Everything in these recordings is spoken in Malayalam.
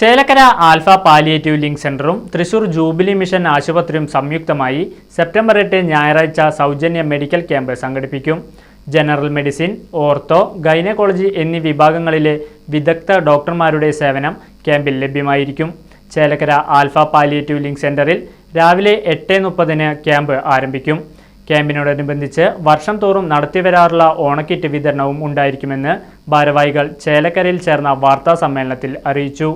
Chelakkara Alpha palliative link സെന്ററും തൃശൂർ ജൂബിലി മിഷൻ ആശുപത്രിയും സംയുക്തമായി സെപ്റ്റംബർ എട്ട് ഞായറാഴ്ച സൗജന്യ മെഡിക്കൽ ക്യാമ്പ് സംഘടിപ്പിക്കും. ജനറൽ മെഡിസിൻ ഓർത്തോ ഗൈനക്കോളജി എന്നീ വിഭാഗങ്ങളിലെ വിദഗ്ധ ഡോക്ടർമാരുടെ സേവനം ക്യാമ്പിൽ ലഭ്യമായിരിക്കും. ചേലക്കര ആൽഫ പാലിയേറ്റീവ് ലിങ്ക് സെന്ററിൽ രാവിലെ എട്ട് മുപ്പതിന് ക്യാമ്പ് ആരംഭിക്കും. ക്യാമ്പിനോടനുബന്ധിച്ച് വർഷം തോറും നടത്തിവരാറുള്ള ഓണക്കിറ്റ് വിതരണവും ഉണ്ടായിരിക്കുമെന്ന് ഭാരവാഹികൾ ചേലക്കരയിൽ ചേർന്ന വാർത്താ സമ്മേളനത്തിൽ അറിയിച്ചു.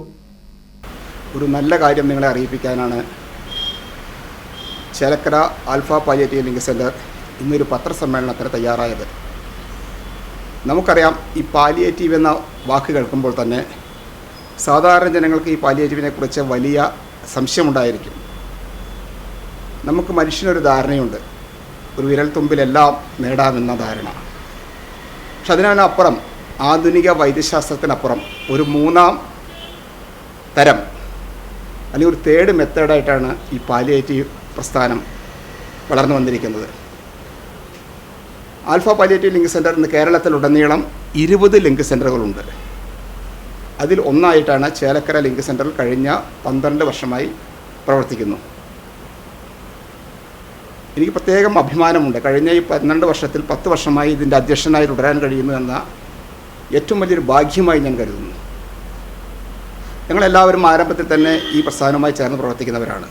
ഒരു നല്ല കാര്യം നിങ്ങളെ അറിയിപ്പിക്കാനാണ് Chelakkara Alpha palliative link centre ഇന്നൊരു പത്രസമ്മേളനത്തിന് തയ്യാറായത്. നമുക്കറിയാം ഈ പാലിയേറ്റീവ് എന്ന വാക്ക് കേൾക്കുമ്പോൾ തന്നെ സാധാരണ ജനങ്ങൾക്ക് ഈ പാലിയേറ്റീവിനെക്കുറിച്ച് വലിയ സംശയമുണ്ടായിരിക്കും. നമുക്ക് മനുഷ്യനൊരു ധാരണയുണ്ട്. ഒരു വിരൽ തുമ്പിലെല്ലാം നേടാമെന്ന ധാരണ. പക്ഷെ അതിനപ്പുറം ആധുനിക വൈദ്യശാസ്ത്രത്തിനപ്പുറം ഒരു മൂന്നാം തരം അല്ലെങ്കിൽ ഒരു തേർഡ് മെത്തേഡായിട്ടാണ് ഈ പാലിയേറ്റീവ് പ്രസ്ഥാനം വളർന്നു വന്നിരിക്കുന്നത്. ആൽഫ പാലിയേറ്റീവ് ലിങ്ക് സെന്റർ ഇന്ന് കേരളത്തിലുടനീളം ഇരുപത് ലിങ്ക് സെന്ററുകളുണ്ട് അതിൽ ഒന്നായിട്ടാണ് ചേലക്കര ലിങ്ക് സെന്ററിൽ കഴിഞ്ഞ പന്ത്രണ്ട് വർഷമായി പ്രവർത്തിക്കുന്നു. എനിക്ക് പ്രത്യേകം അഭിമാനമുണ്ട്. കഴിഞ്ഞ ഈ പന്ത്രണ്ട് വർഷത്തിൽ പത്ത് വർഷമായി ഇതിന്റെ അധ്യക്ഷനായി തുടരാൻ കഴിയുന്നു എന്ന ഏറ്റവും വലിയൊരു ഭാഗ്യമായി ഞാൻ കരുതുന്നു. ഞങ്ങളെല്ലാവരും ആരംഭത്തിൽ തന്നെ ഈ പ്രസ്ഥാനവുമായി ചേർന്ന് പ്രവർത്തിക്കുന്നവരാണ്.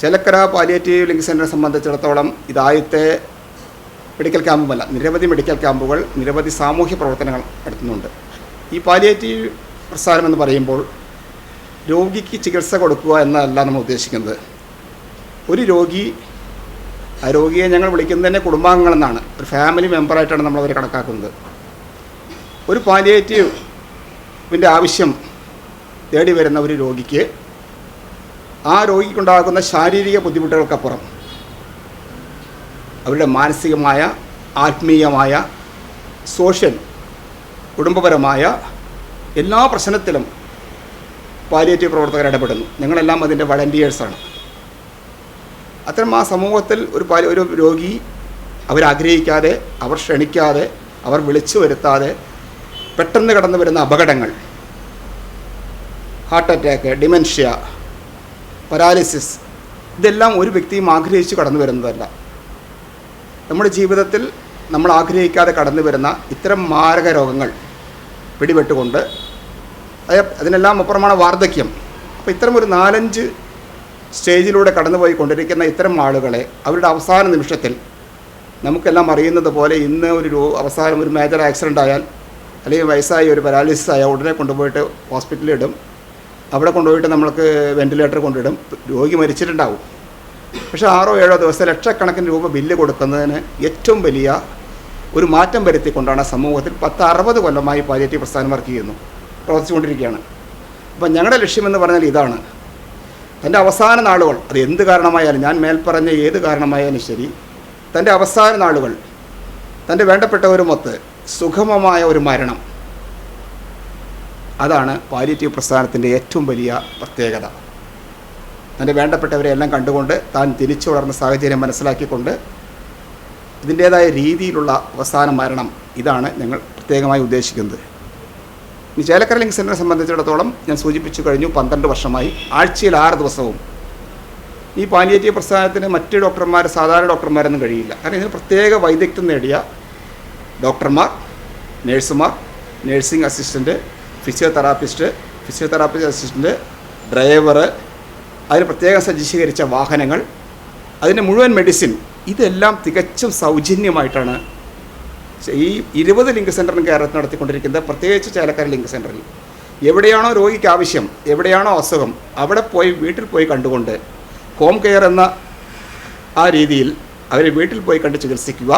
ചേലക്കര പാലിയേറ്റീവ് ലിങ്ക് സെന്ററെ സംബന്ധിച്ചിടത്തോളം ഇതാദ്യത്തെ മെഡിക്കൽ ക്യാമ്പുമല്ല നിരവധി മെഡിക്കൽ ക്യാമ്പുകൾ നിരവധി സാമൂഹ്യ പ്രവർത്തനങ്ങൾ നടത്തുന്നുണ്ട്. ഈ പാലിയേറ്റീവ് പ്രസ്ഥാനം എന്ന് പറയുമ്പോൾ രോഗിക്ക് ചികിത്സ കൊടുക്കുക എന്നല്ല നമ്മൾ ഉദ്ദേശിക്കുന്നത്. ഒരു രോഗി ആ രോഗിയെ ഞങ്ങൾ വിളിക്കുന്നത് തന്നെ കുടുംബാംഗങ്ങളെന്നാണ് ഒരു ഫാമിലി മെമ്പറായിട്ടാണ് നമ്മളവരെ കണക്കാക്കുന്നത്. ഒരു പാലിയേറ്റീവിന്റെ ആവശ്യം തേടി വരുന്ന ഒരു രോഗിക്ക് ആ രോഗിക്കുണ്ടാകുന്ന ശാരീരിക ബുദ്ധിമുട്ടുകൾക്കപ്പുറം അവരുടെ മാനസികമായ ആത്മീയമായ സോഷ്യൽ കുടുംബപരമായ എല്ലാ പ്രശ്നത്തിലും പാലിയേറ്റീവ് പ്രവർത്തകർ ഇടപെടുന്നു. ഞങ്ങളെല്ലാം അതിന്റെ വളണ്ടിയേഴ്സാണ് അത്തരം ആ സമൂഹത്തിൽ ഒരു പാലി ഒരു രോഗി അവരാഗ്രഹിക്കാതെ അവർ ക്ഷണിക്കാതെ അവർ വിളിച്ചു വരുത്താതെ പെട്ടെന്ന് കടന്നു വരുന്ന അപകടങ്ങൾ ഹാർട്ട് അറ്റാക്ക് ഡിമെൻഷ്യ പരാലിസിസ് ഇതെല്ലാം ഒരു വ്യക്തിയും ആഗ്രഹിച്ച് കടന്നു വരുന്നതല്ല. നമ്മുടെ ജീവിതത്തിൽ നമ്മൾ ആഗ്രഹിക്കാതെ കടന്നു വരുന്ന ഇത്തരം മാരക രോഗങ്ങൾ പിടിപെട്ടുകൊണ്ട് അത് അതിനെല്ലാം അപ്പുറമാണ് വാർദ്ധക്യം. അപ്പോൾ ഇത്തരം ഒരു നാലഞ്ച് സ്റ്റേജിലൂടെ കടന്നുപോയി കൊണ്ടിരിക്കുന്ന ഇത്തരം ആളുകളെ അവരുടെ അവസാന നിമിഷത്തിൽ നമുക്കെല്ലാം അറിയുന്നത് പോലെ ഇന്ന് ഒരു അവസാനം ഒരു മേജർ ആക്സിഡന്റ് ആയാൽ അല്ലെങ്കിൽ വയസ്സായി ഒരു പരാലിസിസ് ആയാൽ ഉടനെ കൊണ്ടുപോയിട്ട് ഹോസ്പിറ്റലിൽ ഇടും. അവിടെ കൊണ്ടുപോയിട്ട് നമ്മൾക്ക് വെന്റിലേറ്റർ കൊണ്ടിടും രോഗി മരിച്ചിട്ടുണ്ടാവും. പക്ഷേ ആറോ ഏഴോ ദിവസം ലക്ഷക്കണക്കിന് രൂപ ബില്ല് കൊടുക്കുന്നതിന് ഏറ്റവും വലിയ ഒരു മാറ്റം വരുത്തിക്കൊണ്ടാണ് സമൂഹത്തിൽ പത്ത് അറുപത് കൊല്ലമായി പാലിയേറ്റീവ് പ്രസ്ഥാനം വർക്ക് ചെയ്യുന്നു. പ്രവർത്തിച്ചുകൊണ്ടിരിക്കുകയാണ്. അപ്പം ഞങ്ങളുടെ ലക്ഷ്യമെന്ന് പറഞ്ഞാൽ ഇതാണ്. തന്റെ അവസാന നാളുകൾ അത് എന്ത് കാരണമായാലും ഞാൻ മേൽപ്പറഞ്ഞ ഏത് കാരണമായാലും ശരി തന്റെ അവസാന നാളുകൾ തന്റെ വേണ്ടപ്പെട്ടവരുമൊത്ത് സുഗമമായ ഒരു മരണം അതാണ് പാലിയേറ്റീവ് പ്രസ്ഥാനത്തിന്റെ ഏറ്റവും വലിയ പ്രത്യേകത. തന്റെ വേണ്ടപ്പെട്ടവരെ എല്ലാം കണ്ടുകൊണ്ട് താൻ തിരിച്ചു വളർന്ന സാഹചര്യം മനസ്സിലാക്കിക്കൊണ്ട് ഇതിന്റേതായ രീതിയിലുള്ള അവസാന മരണം ഇതാണ് ഞങ്ങൾ പ്രത്യേകമായി ഉദ്ദേശിക്കുന്നത്. ഇനി ചേലക്കര സെന്ററെ സംബന്ധിച്ചിടത്തോളം ഞാൻ സൂചിപ്പിച്ചു കഴിഞ്ഞു പന്ത്രണ്ട് വർഷമായി. ആഴ്ചയിൽ ആറ് ദിവസവും ഈ പാലിയേറ്റീവ് പ്രസ്ഥാനത്തിന് മറ്റ് ഡോക്ടർമാർ സാധാരണ ഡോക്ടർമാരൊന്നും കഴിയില്ല. കാരണം ഇതിന് പ്രത്യേക വൈദഗ്ധ്യം നേടിയ ഡോക്ടർമാർ നേഴ്സുമാർ nursing assistant physiotherapist physiotherapist assistant driver അതിന് പ്രത്യേകം സജ്ജീകരിച്ച വാഹനങ്ങൾ അതിന്റെ മുഴുവൻ മെഡിസിൻ ഇതെല്ലാം തികച്ചും സൗജന്യമായിട്ടാണ് ഈ ഇരുപത് ലിങ്ക് സെന്ററിന് കേരളത്തിൽ നടത്തിക്കൊണ്ടിരിക്കുന്നത്. പ്രത്യേകിച്ച് ചേലക്കര ലിങ്ക് സെന്ററിൽ എവിടെയാണോ രോഗിക്ക് ആവശ്യം എവിടെയാണോ അസുഖം അവിടെ പോയി വീട്ടിൽ പോയി കണ്ടുകൊണ്ട് ഹോം കെയർ എന്ന ആ രീതിയിൽ അവരെ വീട്ടിൽ പോയി കണ്ട് ചികിത്സിക്കുക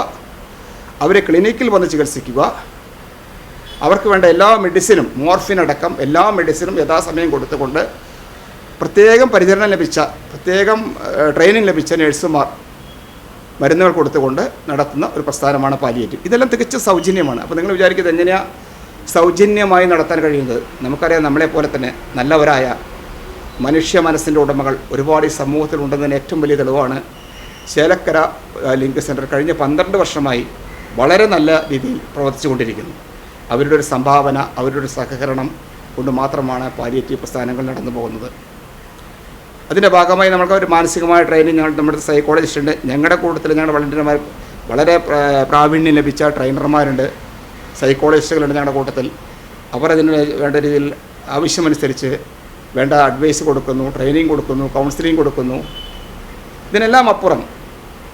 അവരെ ക്ലിനിക്കിൽ വന്ന് ചികിത്സിക്കുക അവർക്ക് വേണ്ട എല്ലാ മെഡിസിനും മോർഫിൻ അടക്കം എല്ലാ മെഡിസിനും യഥാസമയം കൊടുത്തുകൊണ്ട് പ്രത്യേകം പരിചരണം ലഭിച്ച പ്രത്യേകം ട്രെയിനിങ് ലഭിച്ച നഴ്സുമാർ മരുന്നുകൾ കൊടുത്തുകൊണ്ട് നടത്തുന്ന ഒരു പ്രസ്ഥാനമാണ് പാലിയേറ്റീവ് ഇതെല്ലാം തികച്ചും സൗജന്യമാണ്. അപ്പോൾ നിങ്ങൾ വിചാരിക്കുന്നത് എങ്ങനെയാണ് സൗജന്യമായി നടത്താൻ കഴിയുന്നത്. നമുക്കറിയാം നമ്മളെപ്പോലെ തന്നെ നല്ലവരായ മനുഷ്യ മനസ്സിന്റെ ഉടമകൾ ഒരുപാട് ഈ സമൂഹത്തിലുണ്ടെന്നതിന് ഏറ്റവും വലിയ തെളിവാണ് ചേലക്കര ആ, ലിങ്ക് സെന്റർ കഴിഞ്ഞ പന്ത്രണ്ട് വർഷമായി വളരെ നല്ല രീതിയിൽ പ്രവർത്തിച്ചുകൊണ്ടിരിക്കുന്നു. അവരുടെ ഒരു സംഭാവന അവരുടെ ഒരു സഹകരണം കൊണ്ട് മാത്രമാണ് പാലിയേറ്റീവ് പ്രസ്ഥാനങ്ങൾ നടന്നു പോകുന്നത്. അതിന്റെ ഭാഗമായി നമ്മൾക്ക് ഒരു മാനസികമായ ട്രെയിനിങ് ഞങ്ങൾ നമ്മുടെ സൈക്കോളജിസ്റ്റ് ഉണ്ട്. ഞങ്ങളുടെ കൂട്ടത്തിൽ ഞങ്ങളുടെ വളണ്ടിയർമാർ വളരെ പ്രാ- പ്രാവീണ്യം ലഭിച്ച ട്രെയിനർമാരുണ്ട് സൈക്കോളജിസ്റ്റുകളുണ്ട് ഞങ്ങളുടെ കൂട്ടത്തിൽ. അവർ അതിന് വേണ്ട രീതിയിൽ ആവശ്യമനുസരിച്ച് വേണ്ട അഡ്വൈസ് കൊടുക്കുന്നു ട്രെയിനിങ് കൊടുക്കുന്നു കൗൺസിലിംഗ് കൊടുക്കുന്നു. ഇതിനെല്ലാം അപ്പുറം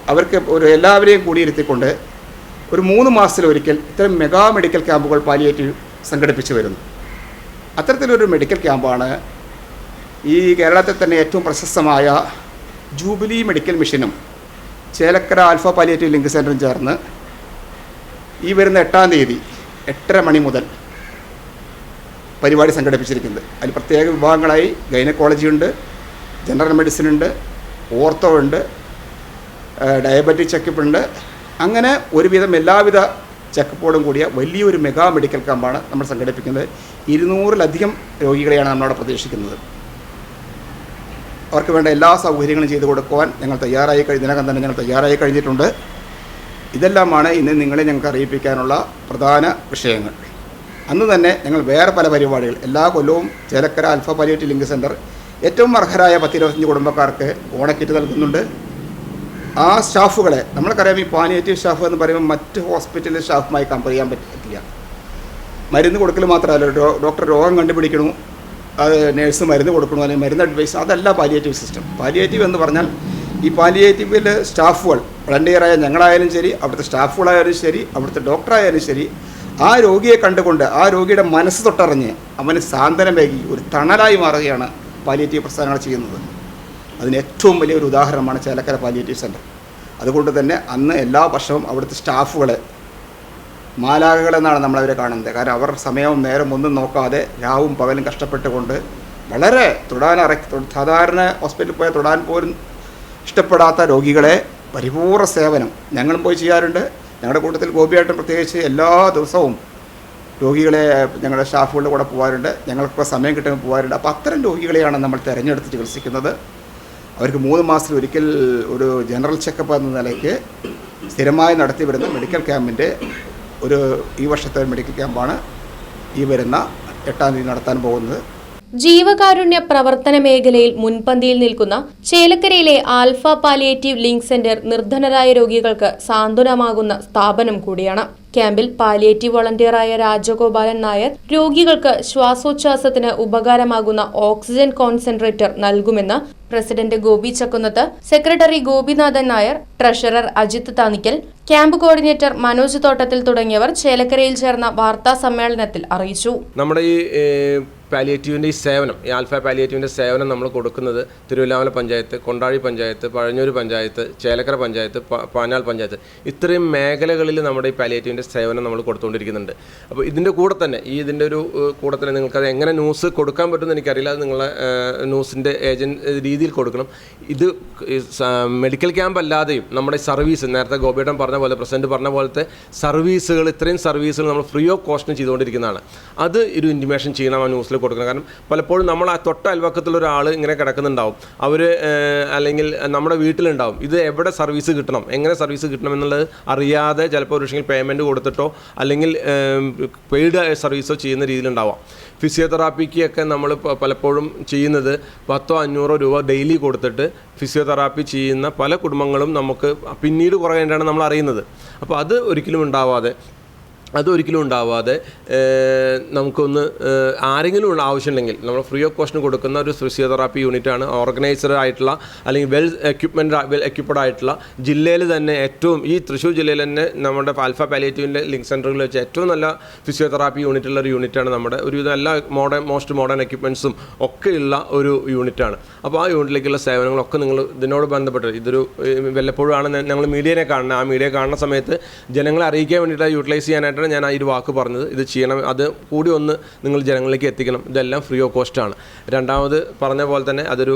അവർക്ക് ഒരു എല്ലാവരെയും കൂടിയിരുത്തിക്കൊണ്ട് ഒരു മൂന്ന് മാസത്തിലൊരിക്കൽ ഇത്തരം മെഗാ മെഡിക്കൽ ക്യാമ്പുകൾ പാലിയേറ്റീവ് സംഘടിപ്പിച്ചു വരുന്നു. അത്തരത്തിലൊരു മെഡിക്കൽ ക്യാമ്പാണ് ഈ കേരളത്തിൽ തന്നെ ഏറ്റവും പ്രശസ്തമായ ജൂബിലി മെഡിക്കൽ മിഷനും ചേലക്കര ആൽഫ പാലിയേറ്റീവ് ലിങ്ക് സെന്ററും ചേർന്ന് ഈ വരുന്ന എട്ടാം തീയതി എട്ടര മണി മുതൽ പരിപാടി സംഘടിപ്പിച്ചിരിക്കുന്നത്. അതിൽ പ്രത്യേക വിഭാഗങ്ങളായി ഗൈനക്കോളജി ഉണ്ട് ജനറൽ മെഡിസിൻ ഉണ്ട് ഓർത്തോ ഉണ്ട് ഡയബറ്റിക് ചെക്കപ്പ് ഉണ്ട് അങ്ങനെ ഒരുവിധം എല്ലാവിധ ചെക്കപ്പോടും കൂടിയ വലിയൊരു മെഗാ മെഡിക്കൽ ക്യാമ്പാണ് നമ്മൾ സംഘടിപ്പിക്കുന്നത്. ഇരുന്നൂറിലധികം രോഗികളെയാണ് നമ്മളവിടെ പ്രതീക്ഷിക്കുന്നത്. അവർക്ക് വേണ്ട എല്ലാ സൗകര്യങ്ങളും ചെയ്തു കൊടുക്കുവാൻ ഞങ്ങൾ തയ്യാറായി ഇതിനകം തന്നെ ഞങ്ങൾ തയ്യാറായി കഴിഞ്ഞിട്ടുണ്ട്. ഇതെല്ലാമാണ് ഇന്ന് നിങ്ങളെ ഞങ്ങൾക്ക് അറിയിപ്പിക്കാനുള്ള പ്രധാന വിഷയങ്ങൾ. അന്ന് തന്നെ ഞങ്ങൾ വേറെ പല പരിപാടികൾ എല്ലാ കൊല്ലവും Chelakkara Alpha palliative link centre ഏറ്റവും അർഹരായ പത്തിരുപത്തഞ്ച് കുടുംബക്കാർക്ക് ഓണക്കിറ്റ് നൽകുന്നുണ്ട്. ആ സ്റ്റാഫുകളെ നമ്മൾക്കറിയാം ഈ പാലിയേറ്റീവ് സ്റ്റാഫ് എന്ന് പറയുമ്പോൾ മറ്റ് ഹോസ്പിറ്റലിലെ സ്റ്റാഫുമായി കമ്പയർ ചെയ്യാൻ പറ്റില്ല. മരുന്ന് കൊടുക്കൽ മാത്രമല്ല ഡോക്ടർ രോഗം കണ്ടുപിടിക്കണു അത് നേഴ്സ് മരുന്ന് കൊടുക്കണു അല്ലെങ്കിൽ മരുന്ന് അഡ്വൈസ് അതല്ല പാലിയേറ്റീവ് സിസ്റ്റം പാലിയേറ്റീവ് എന്ന് പറഞ്ഞാൽ ഈ പാലിയേറ്റീവിലെ സ്റ്റാഫുകൾ വളണ്ടിയറായ ഞങ്ങളായാലും ശരി അവിടുത്തെ സ്റ്റാഫുകളായാലും ശരി അവിടുത്തെ ഡോക്ടറായാലും ശരി ആ രോഗിയെ കണ്ടുകൊണ്ട് ആ രോഗിയുടെ മനസ്സ് തൊട്ടറിഞ്ഞ് അവന് സാന്ത്വനമേകി ഒരു തണലായി മാറുകയാണ് പാലിയേറ്റീവ് പ്രസ്ഥാനങ്ങൾ ചെയ്യുന്നത്. അതിന് ഏറ്റവും വലിയൊരു ഉദാഹരണമാണ് ചേലക്കര പാലിയേറ്റീവ് സെന്റർ അതുകൊണ്ട് തന്നെ അന്ന് എല്ലാ വർഷവും അവിടുത്തെ സ്റ്റാഫുകളെ മാലാകകളെന്നാണ് നമ്മളവരെ കാണുന്നത്. കാരണം അവർ സമയവും നേരം ഒന്നും നോക്കാതെ രാവും പകലും കഷ്ടപ്പെട്ടുകൊണ്ട് വളരെ തൊടാനറ സാധാരണ ഹോസ്പിറ്റലിൽ പോയാൽ തൊടാൻ പോലും ഇഷ്ടപ്പെടാത്ത രോഗികളെ പരിപൂർണ സേവനം ഞങ്ങളും പോയി ചെയ്യാറുണ്ട്. ഞങ്ങളുടെ കൂട്ടത്തിൽ ഗോപിയായിട്ടും പ്രത്യേകിച്ച് എല്ലാ ദിവസവും രോഗികളെ ഞങ്ങളുടെ സ്റ്റാഫുകളുടെ കൂടെ പോകാറുണ്ട് ഞങ്ങൾക്കൊക്കെ സമയം കിട്ടുമ്പോൾ പോകാറുണ്ട് അപ്പോൾ അത്തരം രോഗികളെയാണ് നമ്മൾ തിരഞ്ഞെടുത്ത് ചികിത്സിക്കുന്നത്. അവർക്ക് മൂന്ന് മാസത്തിൽ ഒരിക്കൽ ഒരു ജനറൽ ചെക്കപ്പ് എന്ന നിലയ്ക്ക് സ്ഥിരമായി നടത്തി വരുന്ന മെഡിക്കൽ ക്യാമ്പിന്റെ ഒരു ഈ വർഷത്തെ മെഡിക്കൽ ക്യാമ്പാണ് ഈ വരുന്ന എട്ടാം തീയതി നടത്താൻ പോകുന്നത്. ജീവകാരുണ്യ പ്രവർത്തന മേഖലയിൽ മുൻപന്തിയിൽ നിൽക്കുന്ന ചേലക്കരയിലെ ആൽഫ പാലിയേറ്റീവ് ലിങ്ക് സെന്റർ നിർധനരായ രോഗികൾക്ക് സാന്ത്വനമാകുന്ന സ്ഥാപനം കൂടിയാണ്. ക്യാമ്പിൽ പാലിയേറ്റീവ് വളണ്ടിയറായ രാജഗോപാലൻ നായർ രോഗികൾക്ക് ശ്വാസോച്ഛ്വാസത്തിന് ഉപകാരമാകുന്ന ഓക്സിജൻ കോൺസെൻട്രേറ്റർ നൽകുമെന്ന് president Gopi Chakkunnath secretary Gopinathan Nair treasurer Ajith Thanikkal camp coordinator Manoj Thottathil തുടങ്ങിയവർ ചേലക്കരയിൽ ചേർന്ന വാർത്താ സമ്മേളനത്തിൽ അറിയിച്ചു. നമ്മുടെ ഈ പാലിയേറ്റീവിന്റെ ഈ സേവനം ഈ ആൽഫ പാലിയേറ്റീവിന്റെ സേവനം നമ്മൾ കൊടുക്കുന്നത് തിരുവല്ലാമല പഞ്ചായത്ത് കൊണ്ടാഴി പഞ്ചായത്ത് പഴഞ്ഞൂർ പഞ്ചായത്ത് ചേലക്കര പഞ്ചായത്ത് പാനാൽ പഞ്ചായത്ത് ഇത്രയും മേഖലകളിൽ നമ്മുടെ ഈ പാലിയേറ്റീവിന്റെ സേവനം നമ്മൾ കൊടുത്തുകൊണ്ടിരിക്കുന്നുണ്ട്. അപ്പോൾ ഇതിന്റെ കൂടെ തന്നെ ഈ ഇതിന്റെ ഒരു കൂടെ തന്നെ നിങ്ങൾക്കത് എങ്ങനെ ന്യൂസ് കൊടുക്കാൻ പറ്റുമെന്ന് എനിക്കറിയില്ല. അത് നിങ്ങളെ ന്യൂസിന്റെ ഏജന്റ് രീതിയിൽ കൊടുക്കണം. ഇത് മെഡിക്കൽ ക്യാമ്പ് അല്ലാതെയും നമ്മുടെ സർവീസ് നേരത്തെ ഗോപിയേട്ടൻ പറഞ്ഞ പോലെ പ്രസിഡന്റ് പറഞ്ഞ പോലത്തെ സർവീസുകൾ ഇത്രയും സർവീസുകൾ നമ്മൾ ഫ്രീ ഓഫ് കോസ്റ്റിന് ചെയ്തുകൊണ്ടിരിക്കുന്നതാണ്. അത് ഒരു ഇന്റിമേഷൻ ചെയ്യണം ആ ന്യൂസിൽ കൊടുക്കണം. കാരണം പലപ്പോഴും നമ്മൾ ആ തൊട്ട അയൽവക്കത്തുള്ള ഒരാൾ ഇങ്ങനെ കിടക്കുന്നുണ്ടാവും. അവർ അല്ലെങ്കിൽ നമ്മുടെ വീട്ടിലുണ്ടാവും. ഇത് എവിടെ സർവീസ് കിട്ടണം? എങ്ങനെ സർവീസ് കിട്ടണം എന്നുള്ളത് അറിയാതെ ചിലപ്പോൾ ഒരു പേയ്മെന്റ് കൊടുത്തിട്ടോ അല്ലെങ്കിൽ പെയ്ഡ് സർവീസോ ചെയ്യുന്ന രീതിയിലുണ്ടാവാം. ഫിസിയോതെറാപ്പിക്ക് ഒക്കെ നമ്മൾ പലപ്പോഴും ചെയ്യുന്നത് പത്തോ അഞ്ഞൂറോ രൂപ ഡെയിലി കൊടുത്തിട്ട് ഫിസിയോതെറാപ്പി ചെയ്യുന്ന പല കുടുംബങ്ങളും നമുക്ക് പിന്നീട് കുറയേണ്ടതാണ് നമ്മൾ അറിയുന്നത് അപ്പോൾ അത് ഒരിക്കലും ഉണ്ടാവാതെ അതൊരിക്കലും ഉണ്ടാവാതെ നമുക്കൊന്ന് ആരെങ്കിലും ഉള്ള ആവശ്യമുണ്ടെങ്കിൽ നമ്മൾ ഫ്രീ ഓഫ് കോസ്റ്റിന് കൊടുക്കുന്ന ഒരു ഫിസിയോതെറാപ്പി യൂണിറ്റാണ് ഓർഗനൈസർ ആയിട്ടുള്ള അല്ലെങ്കിൽ വെൽ എക്യുപ്മെന്റ് വെൽ എക്യുപ്ഡ് ആയിട്ടുള്ള ജില്ലയിൽ തന്നെ ഏറ്റവും ഈ തൃശ്ശൂർ ജില്ലയിൽ തന്നെ നമ്മുടെ ആൽഫ പാലിയേറ്റീവിന്റെ ലിങ്ക് സെന്ററുകളിൽ വെച്ച് ഏറ്റവും നല്ല ഫിസിയോതെറാപ്പി യൂണിറ്റുള്ള ഒരു യൂണിറ്റാണ് നമ്മുടെ ഒരു എല്ലാ മോഡേൺ മോസ്റ്റ് മോഡേൺ എക്യുപ്മെന്റ്സും ഒക്കെയുള്ള ഒരു യൂണിറ്റാണ് അപ്പോൾ ആ യൂണിറ്റിലേക്കുള്ള സേവനങ്ങളൊക്കെ നിങ്ങൾ ഇതിനോട് ബന്ധപ്പെട്ട് ഇതൊരു വല്ലപ്പോഴും ആണ് ഞങ്ങൾ മീഡിയനെ കാണുന്നത്. ആ മീഡിയ കാണുന്ന സമയത്ത് ജനങ്ങളെ അറിയിക്കാൻ വേണ്ടിയിട്ട് യൂട്ടിലൈസ് ചെയ്യാനായിട്ടാണ് ആയിട്ടാണ് ഞാൻ ആ ഒരു വാക്ക് പറഞ്ഞത്. ഇത് ചെയ്യണം. അത് കൂടി ഒന്ന് നിങ്ങൾ ജനങ്ങളിലേക്ക് എത്തിക്കണം. ഇതെല്ലാം ഫ്രീ ഓഫ് കോസ്റ്റ് ആണ്. രണ്ടാമത് പറഞ്ഞ പോലെ തന്നെ അതൊരു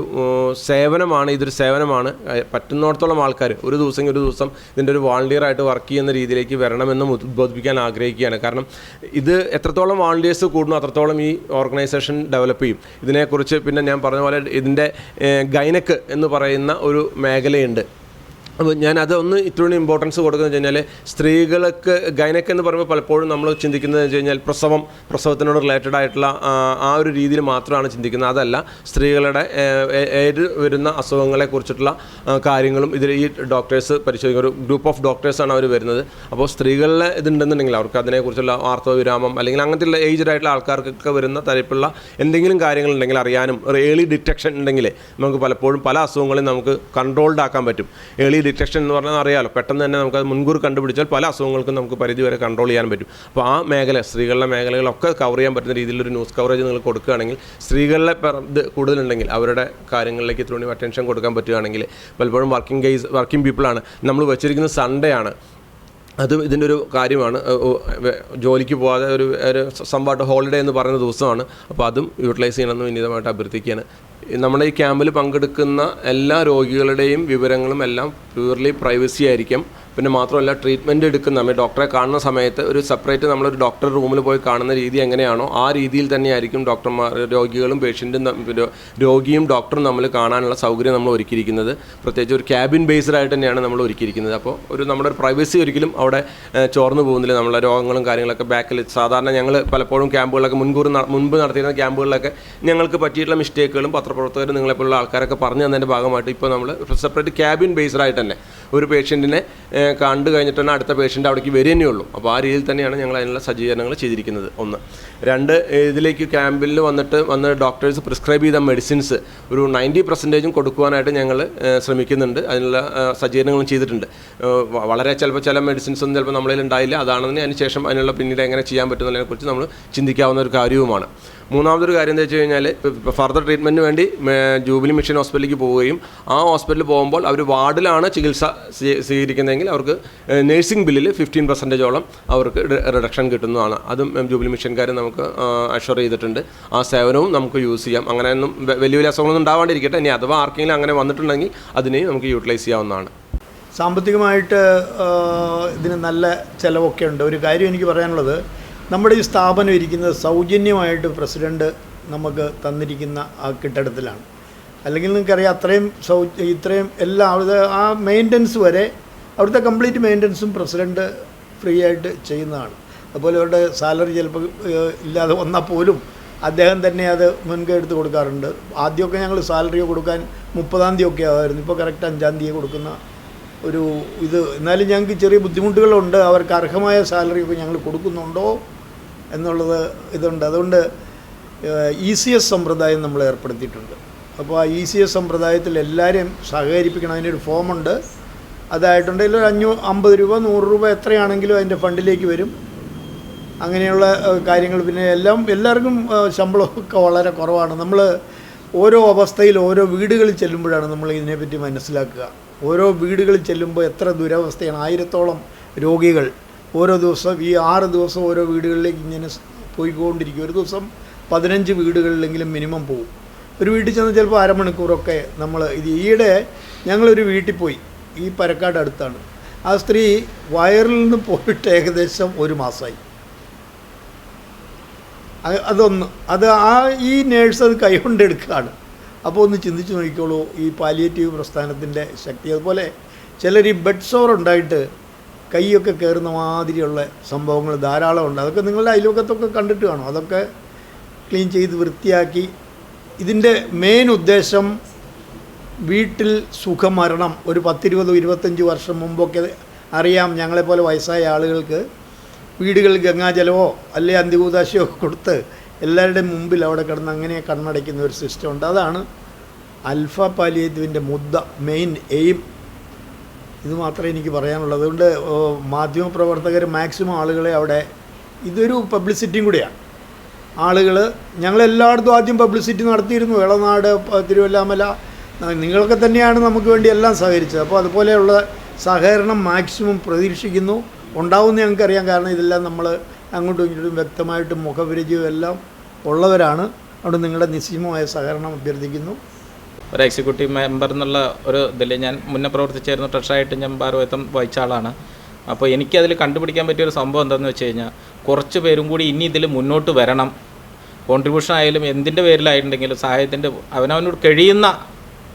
സേവനമാണ്. ഇതൊരു സേവനമാണ്. പറ്റുന്നിടത്തോളം ആൾക്കാർ ഒരു ദിവസം ഒരു ദിവസം ഇതിന്റെ ഒരു വാളണ്ടിയറായിട്ട് വർക്ക് ചെയ്യുന്ന രീതിയിലേക്ക് വരണമെന്ന് ഉദ്ബോധിപ്പിക്കാൻ ആഗ്രഹിക്കുകയാണ്. കാരണം ഇത് എത്രത്തോളം വാളണ്ടിയേഴ്സ് കൂടുന്നു അത്രത്തോളം ഈ ഓർഗനൈസേഷൻ ഡെവലപ്പ് ചെയ്യും. ഇതിനെക്കുറിച്ച് പിന്നെ ഞാൻ പറഞ്ഞ പോലെ ഇതിന്റെ ഗൈനക്ക് എന്ന് പറയുന്ന ഒരു മേഖലയുണ്ട്. അപ്പോൾ ഞാൻ അതൊന്ന് ഇത്രയും ഇമ്പോർട്ടൻസ് കൊടുക്കുന്നത് വെച്ച് കഴിഞ്ഞാൽ സ്ത്രീകൾക്ക് ഗൈനക്ക് എന്ന് പറയുമ്പോൾ പലപ്പോഴും നമ്മൾ ചിന്തിക്കുന്നത് വെച്ച് കഴിഞ്ഞാൽ പ്രസവം പ്രസവത്തിനോട് റിലേറ്റഡ് ആയിട്ടുള്ള ആ, ഒരു രീതിയിൽ മാത്രമാണ് ചിന്തിക്കുന്നത്. അതല്ല സ്ത്രീകളുടെ ഏത് വരുന്ന അസുഖങ്ങളെ കാര്യങ്ങളും ഇതിൽ ഈ ഡോക്ടേഴ്സ് പരിശോധിക്കുന്ന ഒരു ഗ്രൂപ്പ് ഓഫ് ഡോക്ടേഴ്സാണ് അവർ വരുന്നത്. അപ്പോൾ സ്ത്രീകളിലെ ഇതുണ്ടെന്നുണ്ടെങ്കിൽ അവർക്ക് അതിനെക്കുറിച്ചുള്ള വാർത്തോ വിരാമം അല്ലെങ്കിൽ അങ്ങനത്തെയുള്ള ഏജ്ഡ് ആയിട്ടുള്ള ആൾക്കാർക്കൊക്കെ വരുന്ന തരത്തിലുള്ള എന്തെങ്കിലും കാര്യങ്ങളുണ്ടെങ്കിൽ അറിയാനും ഒരു ഏളി ഡിറ്റക്ഷൻ ഉണ്ടെങ്കിൽ നമുക്ക് പലപ്പോഴും പല അസുഖങ്ങളും നമുക്ക് കൺട്രോൾഡ് ആക്കാൻ പറ്റും. ഏർലി ഡിറ്റക്ഷൻ എന്ന് പറഞ്ഞാൽ അറിയാമല്ലോ പെട്ടെന്ന് തന്നെ നമുക്ക് മുൻകൂർ കണ്ടുപിടിച്ചാൽ പല അസുഖങ്ങൾക്കും നമുക്ക് പരിധി വരെ കൺട്രോൾ ചെയ്യാൻ പറ്റും. അപ്പോൾ ആ മേഖല സ്ത്രീകളുടെ മേഖലകളൊക്കെ കവർ ചെയ്യാൻ പറ്റുന്ന രീതിയിലൊരു ന്യൂസ് കവറേജ് നിങ്ങൾ കൊടുക്കുകയാണെങ്കിൽ സ്ത്രീകളിലെ ഇത് കൂടുതലുണ്ടെങ്കിൽ അവരുടെ കാര്യങ്ങളിലേക്ക് ഇത്രയും അറ്റൻഷൻ കൊടുക്കാൻ പറ്റുകയാണെങ്കിൽ പലപ്പോഴും വർക്കിംഗ് ഗൈസ് വർക്കിംഗ് പീപ്പിളാണ് നമ്മൾ വെച്ചിരിക്കുന്നത് സൺഡേ ആണ്. അതും ഇതിന്റെ ഒരു കാര്യമാണ്. ജോലിക്ക് പോകാതെ ഒരു ഒരു സംഭവമായിട്ട് ഹോളിഡേ എന്ന് പറയുന്ന ദിവസമാണ്. അപ്പോൾ അതും യൂട്ടിലൈസ് ചെയ്യണമെന്ന് വിനീതമായിട്ട് അഭ്യർത്ഥിക്കുകയാണ്. നമ്മുടെ ഈ ക്യാമ്പിൽ പങ്കെടുക്കുന്ന എല്ലാ രോഗികളുടെയും വിവരങ്ങളും എല്ലാം പ്യൂർലി പ്രൈവസി ആയിരിക്കും. പിന്നെ മാത്രമല്ല ട്രീറ്റ്മെന്റ് എടുക്കുന്ന നമ്മൾ ഡോക്ടറെ കാണുന്ന സമയത്ത് ഒരു സെപ്പറേറ്റ് നമ്മളൊരു ഡോക്ടർ റൂമിൽ പോയി കാണുന്ന രീതി എങ്ങനെയാണോ ആ രീതിയിൽ തന്നെയായിരിക്കും ഡോക്ടർമാർ രോഗികളും പേഷ്യന്റും രോഗിയും ഡോക്ടറും നമ്മൾ കാണാനുള്ള സൗകര്യം നമ്മൾ ഒരുക്കിയിരിക്കുന്നത്. പ്രത്യേകിച്ച് ഒരു ക്യാബിൻ ബേസ്ഡ് ആയിട്ട് തന്നെയാണ് നമ്മൾ ഒരുക്കിയിരിക്കുന്നത്. അപ്പോൾ ഒരു നമ്മുടെ ഒരു പ്രൈവസി ഒരിക്കലും അവിടെ ചോർന്നു പോകുന്നില്ല. നമ്മളെ രോഗങ്ങളും കാര്യങ്ങളൊക്കെ ബാക്കിൽ സാധാരണ ഞങ്ങൾ പലപ്പോഴും ക്യാമ്പുകളൊക്കെ മുൻകൂർ മുൻപ് നടത്തിയിരുന്ന ക്യാമ്പുകളിലൊക്കെ ഞങ്ങൾക്ക് പറ്റിയിട്ടുള്ള മിസ്റ്റേക്കുകളും പത്രപ്രവർത്തകരും നിങ്ങളെപ്പോലുള്ള ആൾക്കാരൊക്കെ പറഞ്ഞു തന്നതിന്റെ ഭാഗമായിട്ട് ഇപ്പോൾ നമ്മൾ സെപ്പറേറ്റ് ക്യാബിൻ ബേസ്ഡ് ആയിട്ട് തന്നെ ഒരു പേഷ്യന്റിനെ കണ്ടു കഴിഞ്ഞിട്ട് തന്നെ അടുത്ത പേഷ്യന്റ് അവിടേക്ക് വരിക തന്നെ ഉള്ളൂ. അപ്പോൾ ആ രീതിയിൽ തന്നെയാണ് ഞങ്ങൾ അതിനുള്ള സജ്ജീകരണങ്ങൾ ചെയ്തിരിക്കുന്നത്. ഒന്ന്. രണ്ട് ഇതിലേക്ക് ക്യാമ്പിൽ വന്നിട്ട് വന്ന് ഡോക്ടേഴ്സ് പ്രിസ്ക്രൈബ് ചെയ്ത മെഡിസിൻസ് ഒരു നയന്റി പെർസെന്റേജും കൊടുക്കുവാനായിട്ട് ഞങ്ങൾ ശ്രമിക്കുന്നുണ്ട്. അതിനുള്ള സജ്ജീകരണങ്ങളും ചെയ്തിട്ടുണ്ട്. വളരെ ചിലപ്പോൾ ചില മെഡിസിൻസ് ഒന്നും ചിലപ്പോൾ നമ്മളിൽ ഉണ്ടായില്ല. അതാണെന്ന് അതിന് ശേഷം അതിനുള്ള പിന്നീട് എങ്ങനെ ചെയ്യാൻ പറ്റുന്നതിനെക്കുറിച്ച് നമ്മൾ ചിന്തിക്കാവുന്ന ഒരു കാര്യവുമാണ്. മൂന്നാമതൊരു കാര്യം എന്താ വെച്ച് കഴിഞ്ഞാൽ ഫർദർ ട്രീറ്റ്മെന്റിന് വേണ്ടി ജൂബിലി മിഷൻ ഹോസ്പിറ്റലിലേക്ക് പോവുകയും ആ ഹോസ്പിറ്റലിൽ പോകുമ്പോൾ അവർ വാർഡിലാണ് ചികിത്സ സ്വീകരിക്കുന്നതെങ്കിൽ അവർക്ക് നേഴ്സിംഗ് ബില്ലിൽ ഫിഫ്റ്റീൻ പെർസെന്റേജോളം അവർക്ക് റിഡക്ഷൻ കിട്ടുന്നതാണ്. അതും ജൂബിലി മിഷൻകാർ നമുക്ക് അഷർ ചെയ്തിട്ടുണ്ട്. ആ സേവനവും നമുക്ക് യൂസ് ചെയ്യാം. അങ്ങനെയൊന്നും വലിയ വലിയ അസുഖങ്ങളൊന്നും ഉണ്ടാവാണ്ടിരിക്കട്ടെ. ഇനി അഥവാ ആർക്കെങ്കിലും അങ്ങനെ വന്നിട്ടുണ്ടെങ്കിൽ അതിനെയും നമുക്ക് യൂട്ടിലൈസ് ചെയ്യാവുന്നതാണ്. സാമ്പത്തികമായിട്ട് ഇതിന് നല്ല ചിലവൊക്കെ ഉണ്ട്. ഒരു കാര്യം എനിക്ക് പറയാനുള്ളത് നമ്മുടെ ഈ സ്ഥാപനം ഇരിക്കുന്നത് സൗജന്യമായിട്ട് പ്രസിഡന്റ് നമുക്ക് തന്നിരിക്കുന്ന ആ കെട്ടിടത്തിലാണ്. അല്ലെങ്കിൽ നിങ്ങൾക്കറിയാം അത്രയും സൗ ഇത്രയും എല്ലാ അവിടുത്തെ ആ മെയിന്റനൻസ് വരെ അവിടുത്തെ കംപ്ലീറ്റ് മെയിന്റനൻസും പ്രസിഡന്റ് ഫ്രീ ആയിട്ട് ചെയ്യുന്നതാണ്. അതുപോലെ അവരുടെ സാലറി ചിലപ്പോൾ ഇല്ലാതെ വന്നാൽ പോലും അദ്ദേഹം തന്നെ അത് മുൻകൈ എടുത്ത് കൊടുക്കാറുണ്ട്. ആദ്യമൊക്കെ ഞങ്ങൾ സാലറി കൊടുക്കാൻ മുപ്പതാം തീയതി ഒക്കെ ആയിരുന്നു. ഇപ്പോൾ കറക്റ്റ് അഞ്ചാം തീയതി കൊടുക്കുന്ന ഒരു ഇത്. എന്നാലും ഞങ്ങൾക്ക് ചെറിയ ബുദ്ധിമുട്ടുകളുണ്ട്. അവർക്ക് അർഹമായ സാലറി ഒക്കെ ഞങ്ങൾ കൊടുക്കുന്നുണ്ടോ എന്നുള്ളത് ഇതുണ്ട്. അതുകൊണ്ട് ഇ സി എസ് സമ്പ്രദായം നമ്മൾ ഏർപ്പെടുത്തിയിട്ടുണ്ട്. അപ്പോൾ ഇ സി എസ് സമ്പ്രദായത്തിൽ എല്ലാവരെയും സഹകരിപ്പിക്കണം. അതിന്റെ ഒരു ഫോമുണ്ട്. അതായിട്ടുണ്ടെങ്കിൽ ഒരു അഞ്ഞൂ അമ്പത് രൂപ നൂറ് രൂപ എത്രയാണെങ്കിലും അതിന്റെ ഫണ്ടിലേക്ക് വരും. അങ്ങനെയുള്ള കാര്യങ്ങൾ. പിന്നെ എല്ലാം എല്ലാവർക്കും ശമ്പളമൊക്കെ വളരെ കുറവാണ്. നമ്മൾ ഓരോ അവസ്ഥയിൽ ഓരോ വീടുകളിൽ ചെല്ലുമ്പോഴാണ് നമ്മൾ ഇതിനെപ്പറ്റി മനസ്സിലാക്കുക. ഓരോ വീടുകളിൽ ചെല്ലുമ്പോൾ എത്ര ദുരവസ്ഥയാണ്. ആയിരത്തോളം രോഗികൾ ഓരോ ദിവസം ഈ ആറ് ദിവസം ഓരോ വീടുകളിലേക്ക് ഇങ്ങനെ പോയിക്കൊണ്ടിരിക്കും. ഒരു ദിവസം പതിനഞ്ച് വീടുകളിലെങ്കിലും മിനിമം പോകും ഒരു വീട്ടിൽ ചെന്ന് ചിലപ്പോൾ അരമണിക്കൂറൊക്കെ നമ്മൾ ഇത് ഈയിടെ ഞങ്ങളൊരു വീട്ടിൽ പോയി ഈ പരക്കാട് അടുത്താണ്. ആ സ്ത്രീ വയറിൽ നിന്ന് പോയിട്ട് ഏകദേശം ഒരു മാസമായി അതൊന്ന് അത് ആ ഈ നേഴ്സ് അത് കൈകൊണ്ടെടുക്കുകയാണ് അപ്പോൾ ഒന്ന് ചിന്തിച്ച് നോക്കിക്കോളൂ ഈ പാലിയേറ്റീവ് പ്രസ്ഥാനത്തിന്റെ ശക്തി. അതുപോലെ ചിലർ ഈ ബെഡ് സോർ ഉണ്ടായിട്ട് കൈയൊക്കെ കയറുന്ന മാതിരിയുള്ള സംഭവങ്ങൾ ധാരാളം ഉണ്ട്. അതൊക്കെ നിങ്ങളുടെ അയൽവക്കത്തൊക്കെ കണ്ടിട്ട് കാണും. അതൊക്കെ ക്ലീൻ ചെയ്ത് വൃത്തിയാക്കി ഇതിന്റെ മെയിൻ ഉദ്ദേശം വീട്ടിൽ സുഖം മരണം ഒരു പത്തിരുപത് ഇരുപത്തഞ്ച് വർഷം മുമ്പൊക്കെ അറിയാം ഞങ്ങളെപ്പോലെ വയസ്സായ ആളുകൾക്ക് വീടുകളിൽ ഗംഗാജലമോ അല്ലെ അന്തികൂതാശയോ കൊടുത്ത് എല്ലാവരുടെയും മുമ്പിൽ അവിടെ കിടന്ന് അങ്ങനെ കണ്ണടയ്ക്കുന്ന ഒരു സിസ്റ്റം ഉണ്ട്. അതാണ് അൽഫ പാലിയേതുവിന്റെ മുദ്ദ മെയിൻ എയിം ഇത് മാത്രമേ എനിക്ക് പറയാനുള്ളൂ. അതുകൊണ്ട് മാധ്യമപ്രവർത്തകർ മാക്സിമം ആളുകളെ അവിടെ ഇതൊരു പബ്ലിസിറ്റിയും കൂടിയാണ്. ആളുകൾ ഞങ്ങളെല്ലായിടത്തും ആദ്യം പബ്ലിസിറ്റി നടത്തിയിരുന്നു. ഇളനാട് തിരുവല്ലാമല. നിങ്ങളൊക്കെ തന്നെയാണ് നമുക്ക് വേണ്ടി എല്ലാം സഹകരിച്ചത്. അപ്പോൾ അതുപോലെയുള്ള സഹകരണം മാക്സിമം പ്രതീക്ഷിക്കുന്നു. ഉണ്ടാവുമെന്ന് ഞങ്ങൾക്കറിയാം. കാരണം ഇതെല്ലാം നമ്മൾ അങ്ങോട്ടും ഇങ്ങോട്ടും വ്യക്തമായിട്ടും മുഖപരിചയവും എല്ലാം ഉള്ളവരാണ്. അവിടെ നിങ്ങളുടെ നിസ്സീമമായ സഹകരണം അഭ്യർത്ഥിക്കുന്നു. ഒരു എക്സിക്യൂട്ടീവ് മെമ്പർ എന്നുള്ള ഒരു ഇതിൽ ഞാൻ മുന്നേ പ്രവർത്തിച്ചായിരുന്നു ട്രഷറായിട്ട് ഞാൻ ഭാരവാഹിത്വം വഹിച്ച ആളാണ്. അപ്പോൾ എനിക്കതിൽ കണ്ടുപിടിക്കാൻ പറ്റിയൊരു സംഭവം എന്താണെന്ന് വെച്ച് കഴിഞ്ഞാൽ കുറച്ച് പേരും കൂടി ഇനി ഇതിൽ മുന്നോട്ട് വരണം. കോൺട്രിബ്യൂഷൻ ആയാലും എന്തിന്റെ പേരിലായിട്ടുണ്ടെങ്കിലും സഹായത്തിന്റെ അവനവനോട് കഴിയുന്ന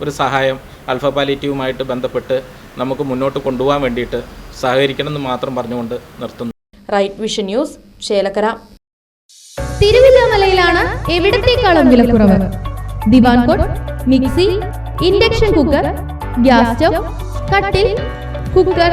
ഒരു സഹായം അൽഫ പാലിറ്റീവുമായിട്ട് ബന്ധപ്പെട്ട് നമുക്ക് മുന്നോട്ട് കൊണ്ടുപോകാൻ വേണ്ടിയിട്ട് സഹകരിക്കണമെന്ന് മാത്രം പറഞ്ഞുകൊണ്ട് നിർത്തുന്നു. റൈറ്റ് വിഷൻ ന്യൂസ് ചേലക്കര തിരുവില്ലാമലയിലാണ് എവിടത്തേക്കാളും കുറവ്? Divan cot mixie induction cooker gas stove കട്ടിൽ കുക്കർ.